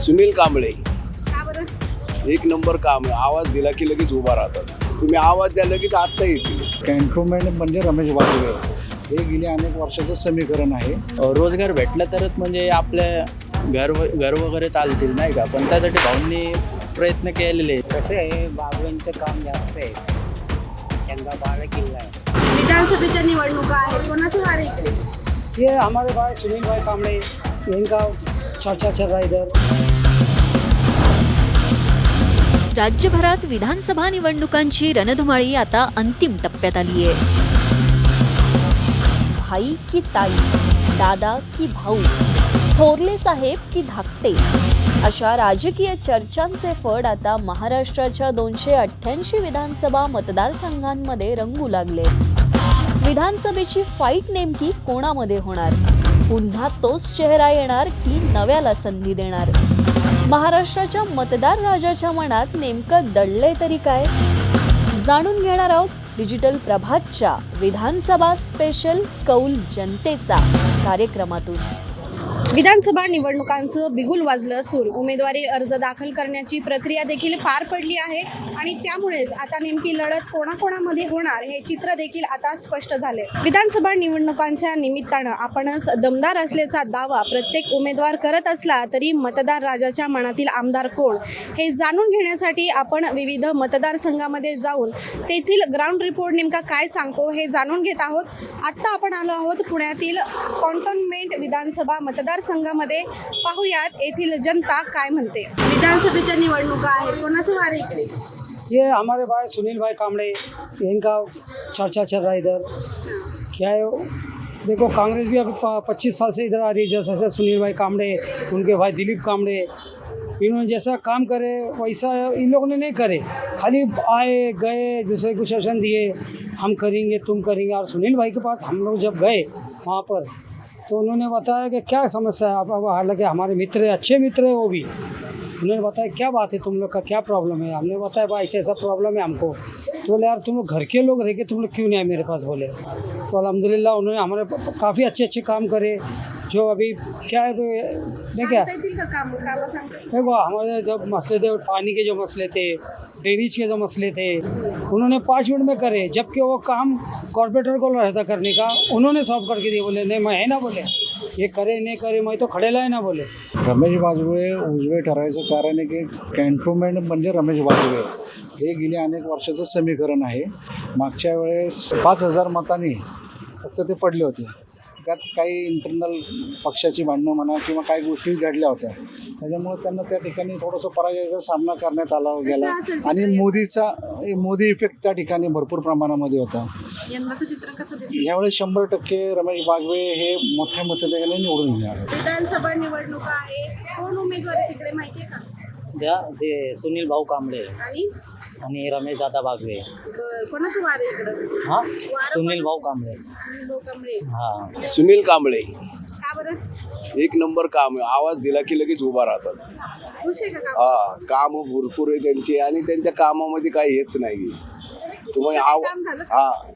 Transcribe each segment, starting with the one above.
सुनील कांबळे. एक नंबर काम आहे. आवाज दिला की लगेच उभा राहतात. तुम्ही आवाज द्या लगेच आत्ता येतील. कॅन्टोन्मेंट म्हणजे रमेश बागवे हे गेले अनेक वर्षाचं समीकरण आहे. रोजगार भेटला तरच म्हणजे आपल्या घर घर वगैरे चालतील नाही का? पण त्यासाठी भाऊंनी प्रयत्न केलेले आहेत. कसं आहे बागवांचं काम जास्त आहे. त्यांचा बाळ किल्ला आहे. विधानसभेच्या निवडणुका आहेत. कोणाचं वार इकडे? ये हमारे भाई सुनील भाई कामड़े इनका चर्चा चल रहा है इधर राज्यभरात विधानसभा निवडणुकांची रणधुमाळी आता अंतिम टप्प्यात आली आहे भाई की ताई दादा की भाऊ थोरले साहेब की धाकटे. अशा राजकीय चर्चांचे फड आता महाराष्ट्राच्या दोनशे अठ्ठ्याऐंशी विधानसभा मतदारसंघांमध्ये रंगू लागले. विधानसभेची फाईट नेमकी कोणामध्ये होणार? पुन्हा तोच चेहरा येणार की नव्याला संधी देणार? महाराष्ट्राच्या मतदार राजाच्या मनात नेमकं दडलंय तरी काय? जाणून घेणार आहोत डिजिटल प्रभातच्या विधानसभा स्पेशल कौल जनतेचा कार्यक्रमातून. विधानसभा निवडणुकांचं बिगुल वाजलं असून उमेदवारी अर्ज दाखल करण्याची प्रक्रिया देखील पार पडली आहे आणि त्यामुळेच आता नेमकी लढत कोणाकोणामध्ये होणार हे चित्र देखील आता स्पष्ट झाले विधानसभा निवडणुकांच्या निमित्तानं आपणच दमदार असल्याचा दावा प्रत्येक उमेदवार करत असला तरी मतदार राजाच्या मनातील आमदार कोण हे जाणून घेण्यासाठी आपण विविध मतदारसंघामध्ये जाऊन तेथील ग्राउंड रिपोर्ट नेमका काय सांगतो हे जाणून घेत आहोत. आत्ता आपण आलो आहोत पुण्यातील कॉन्टोनमेंट विधानसभा मतदार मतदारसंघामध्ये पाहुयात येथील जनता काय म्हणते. विधानसभेच्या निवडणुका आहेत कोणाचं वार आहे इकडे? ये हमारे भाई सुनील भाई कामड़े इनका चर्चा चल रहा है इधर. क्या है देखो कांग्रेस भी अभी पच्चीस साल से इधर आ रही है जैसे जैसे सुनील भाई कामड़े उनके भाई दिलीप कामड़े इन्होंने जैसा काम करे वैसा इन लोगों ने नहीं करे। खाली आए गए दूसरे को शासन दिए हम करेंगे तुम करेंगे। और सुनील भाई के पास हम लोग जब गए वहाँ पर तो उन्होंने बताया कि क्या समस्या है अब अब हालांकि हमारे मित्र है अच्छे मित्र हैं वो भी। उन्होंने बताया क्या बात है तुम लोग का क्या प्रॉब्लम है? हमने बताया भाई ऐसा ऐसा प्रॉब्लम है हमको। तो बोले यार तुम लोग घर के लोग रह के तुम लोग क्यों नहीं आए मेरे पास? बोले। तो अलहमदिल्ला उन्होंने हमारे काफ़ी अच्छे अच्छे काम करे। जो अभी क्या है देखिए सांगता येतील का काम? देखो हमारे जब मसले थे पानी के जो मसले थे ड्रेनेज के जो मसले थे उन्होंने पाँच मिनट में करे जबकि वो काम कॉर्पोरेटर को रहता करने का उन्होंने सॉल्व करके दिए बोले नहीं मैं है ना बोले ये करे नहीं करे मैं तो खड़ेला है ना बोले। रमेश बागवे उजवे ठरायचं कारण आहे की कॅन्टोन्मेंट म्हणजे रमेश बागवे हे गेले अनेक वर्षाचं समीकरण आहे. मागच्या वेळेस पाच हजार मतांनी फक्त ते पडले होते. त्यात काही इंटरनल पक्षाची भांडणं म्हणा किंवा काही गोष्टी घडल्या होत्या. त्याच्यामुळे त्यांना त्या ठिकाणी थोडंसं पराजयाचा सामना करण्यात आला गेला. आणि मोदीचा मोदी इफेक्ट त्या ठिकाणी भरपूर प्रमाणामध्ये होता. यंदाचं चित्र कसं दिसतं यावेळेस शंभर टक्के रमेश बागवे हे मोठ्या मताधिकाने निवडून येणार. विधानसभा निवडणुका आहे कोण उमेदवार आहे तिकडे? माहितीये का? त्या ते सुनील भाऊ कांबळे आणि? आणि रमेश दादा बागवे. ब- कोणाचं वार आहे इकडं? हा? सुनील भाऊ कांबळे. सुनील भाऊ कांबळे. हा. सुनील कांबळे. का बरं? एक नंबर काम आहे. आवाज दिला की लगेच उभा राहतात. खुश आहे का काम हा काम? भरपूर आहे त्यांची आणि त्यांच्या कामामध्ये काही हेच नाही. तुम्ही आव काम झालं का? हा.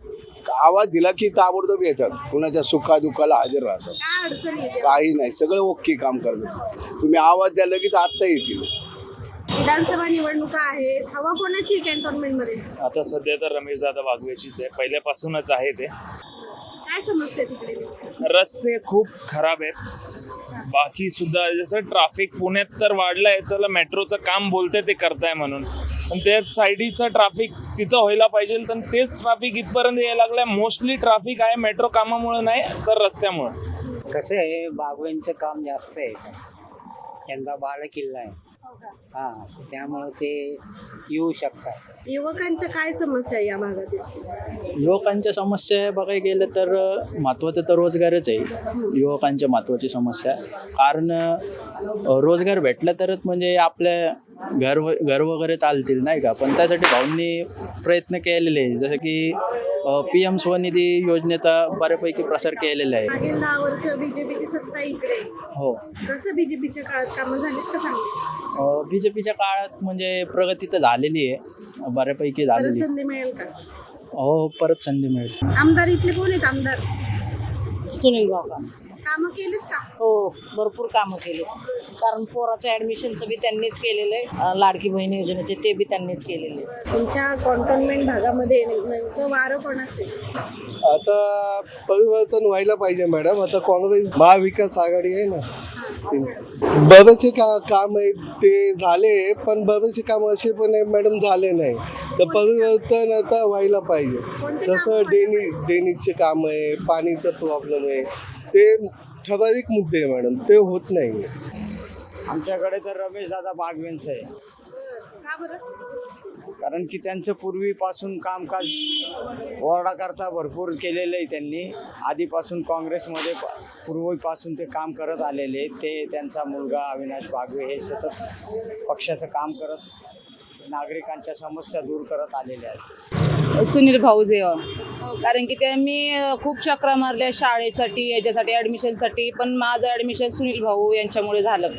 आवाज दिला की ताबडतोब येतात. कुणाच्या सुखा दुःखाला हजर राहतात. काय अडचण येते? काही नाही. सगळे ओके काम करतात. तुम्ही आवाज द्या लगेच आत्ता येतील. विधानसभा निवडणुका आहेत. हवा कोणाची कॅन्टोन्मेंटमध्ये? आता सध्या तर रमेश दादा बागवेचीच आहे. पहिल्यापासूनच आहे ते. काय समस्या तिकडे? रस्ते खूप खराब आहेत. बाकी सुद्धा जसं ट्रॅफिक पुण्यात तर वाढलंय चला मेट्रोचं काम बोलते ते करताय म्हणून. पण त्या साईडीचं ट्रॅफिक तिथं व्हायला पाहिजे तर तेच ट्रॅफिक इथपर्यंत यायला लागलंय. मोस्टली ट्रॅफिक आहे मेट्रो कामामुळे नाही तर रस्त्यामुळे. कसं आहे बागवांचं काम जास्त आहे. त्यांचा बाळ किल्ला आहे. हां त्यामुळे ते येऊ शकतात. युवकांच्या काय समस्या आहे या भागातील? युवकांच्या समस्या बघायला गेलं तर महत्त्वाचं तर रोजगारच आहे. युवकांच्या महत्त्वाची समस्या. कारण अ, रोजगार भेटला तरच म्हणजे आपल्या घर व घर वगैरे चालतील नाही का? पण त्यासाठी भाऊंनी प्रयत्न केलेले आहे जसं की पी एम स्वनिधी योजनेचा बऱ्यापैकी प्रसार केलेला आहे. मागील दहा वर्ष बीजेपीची सत्ता इकडे हो. कसं बीजेपीच्या काळात कामं झालीत का चांगली? बी जे पीच्या काळात म्हणजे प्रगती तर झालेली आहे. बऱ्यापैकी परत झालेली आहे. संधी मिळेल का? हो परत संधी मिळेल. आमदार इथले कोण आहेत आमदार? सुनील बाबा कामं का? हो भरपूर कामं केले कारण पोराचं ऍडमिशनचं बी त्यांनीच केलेलं आहे. अं, लाडकी बहीण योजनेचे ते बी त्यांनीच केलेले आहे. तुमच्या कॉन्टोनमेंट भागामध्ये नेमकं वारं कोणाचं आहे आता परिवर्तन व्हायला पाहिजे मॅडम. आता काँग्रेस महाविकास आघाडी आहे ना बरेचसे का काम आहे ते झाले पण बरेचसे काम असे पण आहे मॅडम झाले नाही. तर परिवर्तन आता व्हायला पाहिजे. जसं डेनिज डेनिजचे काम आहे पाणीचं प्रॉब्लेम आहे. ते ठराविक मुद्दे आहे मॅडम. ते होत नाही. आमच्याकडे तर रमेश दादा बागवेंचं आहे. कारण की त्यांचं पूर्वीपासून कामकाज वॉर्डाकरता भरपूर केलेलं आहे त्यांनी. आधीपासून काँग्रेसमध्ये पूर्वीपासून ते काम करत आलेले ते त्यांचा मुलगा अविनाश बागवे हे सतत पक्षाचं काम करत नागरिकांच्या समस्या दूर करत आलेले आहेत. सुनील भाऊ जेव्हा कारण की ते मी खूप चक्रा मारल्या शाळेसाठी याच्यासाठी ॲडमिशनसाठी पण माझं ॲडमिशन सुनील भाऊ यांच्यामुळे झालं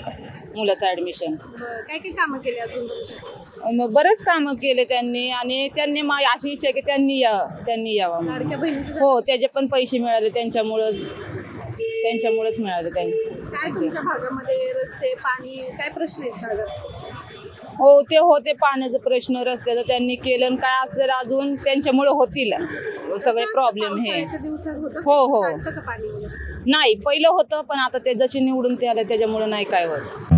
मुलाचं ॲडमिशन काय काय कामं केली अजून मग बरेच कामं केले त्यांनी आणि त्यांनी मा अशी इच्छा की त्यांनी यावं त्यांनी यावं म्हणून. लाडक्या बहिणीचं हो त्याचे पण पैसे मिळाले त्यांच्यामुळंच त्यांच्यामुळेच मिळाले त्यांनी काय तुमच्या भागामध्ये रस्ते पाणी काय प्रश्न आहेत भागात हो ते होते पाण्याचा प्रश्न रस्त्याचा त्यांनी केलं आणि काय असेल अजून त्यांच्यामुळे होतील सगळे प्रॉब्लेम हे पावसाळ्याच्या दिवसात होतं हो, हो. काढतं का पाणी वगैरे? नाही पहिलं होतं पण आता ते जसे निवडून ते आले त्याच्यामुळे नाही काय होत